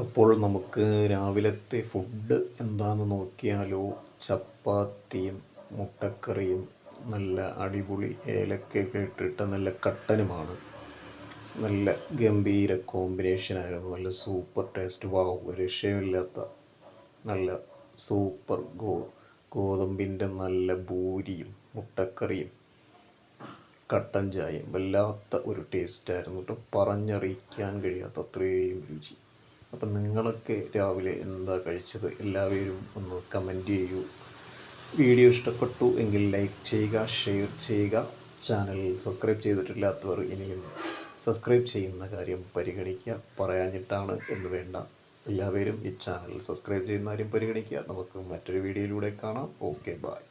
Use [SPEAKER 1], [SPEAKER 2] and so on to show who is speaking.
[SPEAKER 1] അപ്പോൾ നമുക്ക് രാവിലത്തെ ഫുഡ് എന്താണെന്ന് നോക്കിയാലോ? ചപ്പാത്തിയും മുട്ടക്കറിയും നല്ല അടിപൊളി ഏലക്കയൊക്കെ ഇട്ടിട്ട് നല്ല കട്ടനുമാണ്. നല്ല ഗംഭീര കോമ്പിനേഷനായിരുന്നു നല്ല സൂപ്പർ ടേസ്റ്റ് വാവ് ഒരു രക്ഷയുമില്ലാത്ത നല്ല സൂപ്പർ ഗോ ഗോതമ്പിന്റെ നല്ല ഭൂരിയും മുട്ടക്കറിയും കട്ടൻ ചായയും വല്ലാത്ത ഒരു ടേസ്റ്റായിരുന്നു കേട്ടോ പറഞ്ഞറിയിക്കാൻ കഴിയാത്ത അത്രയും രുചി. അപ്പം നിങ്ങളൊക്കെ രാവിലെ എന്താ കഴിച്ചത്? എല്ലാവരും ഒന്ന് കമന്റ് ചെയ്യൂ. വീഡിയോ ഇഷ്ടപ്പെട്ടു എങ്കിൽ ലൈക്ക് ചെയ്യുക ഷെയർ ചെയ്യുക. ചാനൽ സബ്സ്ക്രൈബ് ചെയ്തിട്ടില്ലാത്തവർ ഇനിയും സബ്സ്ക്രൈബ് ചെയ്യുന്ന കാര്യം പരിഗണിക്കുക. പറയാഞ്ഞിട്ടാണ് എന്ന് വേണ്ട. എല്ലാവരും ഈ ചാനൽ സബ്സ്ക്രൈബ് ചെയ്യുന്ന കാര്യം പരിഗണിക്കുക. നമുക്ക് മറ്റൊരു വീഡിയോയിലൂടെ കാണാം. Okay bye